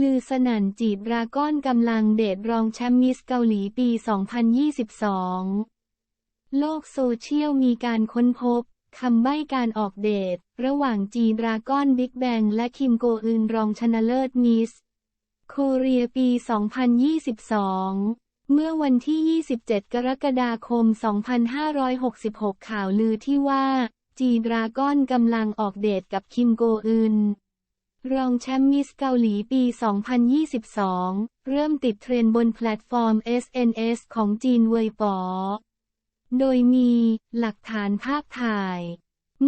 ลือสนั่นจีบราก้อนกำลังเดทรองแชมป์มิสเกาหลีปี 2022 โลกโซเชียลมีการค้นพบคำใบ้การออกเดท ระหว่างจีดราก้อนบิ๊กแบงและคิมโกอึนรองชนะเลิศมิส โคเรียปี 2022 เมื่อวันที่ 27 กรกฎาคม 2566 ข่าวลือที่ว่า จีดราก้อนกำลังออกเดทกับคิมโกอึน รองแชมป์มิสเกาหลีปี 2022 เริ่มติดเทรนบนแพลตฟอร์ม SNS ของจีนเวยป๋อ โดยมีหลักฐานภาพถ่าย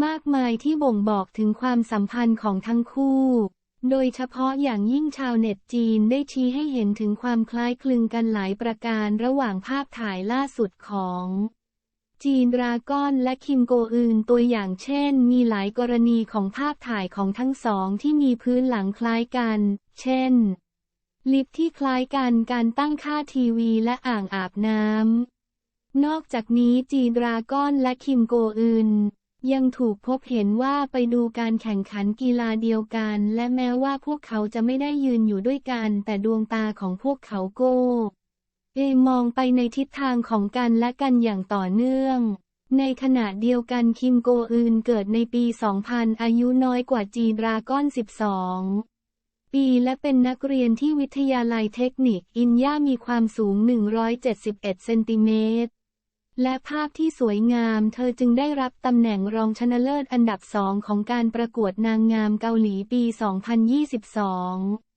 มากมายที่บ่งบอกถึงความสัมพันธ์ของทั้งคู่ โดยเฉพาะอย่างยิ่งชาวเน็ตจีนได้ชี้ให้เห็นถึงความคล้ายคลึงกันหลายประการระหว่างภาพถ่ายล่าสุดของ จีนดราก้อนและคิมโกอึนตัวอย่างเช่น มีหลายกรณีของภาพถ่ายของทั้งสองที่มีพื้นหลังคล้ายกัน เช่น ลิฟที่คล้ายกันการตั้งค่าทีวีและอ่างอาบน้ำ นอกจากนี้จีดราก้อนและคิมโกอึนยังถูกพบเห็นว่าไปดูการแข่งขันกีฬาเดียวกัน และแม้ว่าพวกเขาจะไม่ได้ยืนอยู่ด้วยกัน แต่ดวงตาของพวกเขาโก้ เอมองไปในทิศทางของกันและกันอย่างต่อเนื่อง ในขณะเดียวกันคิมโกอึนเกิดในปี 2000 อายุน้อยกว่าจีดราก้อน 12 ปีและเป็นนักเรียนที่วิทยาลัยเทคนิคอินย่ามีความสูง 171 เซนติเมตร และภาพที่สวยงามเธอจึงได้รับตำแหน่งรองชนะเลิศอันดับสองของการประกวดนางงามเกาหลีปี 2022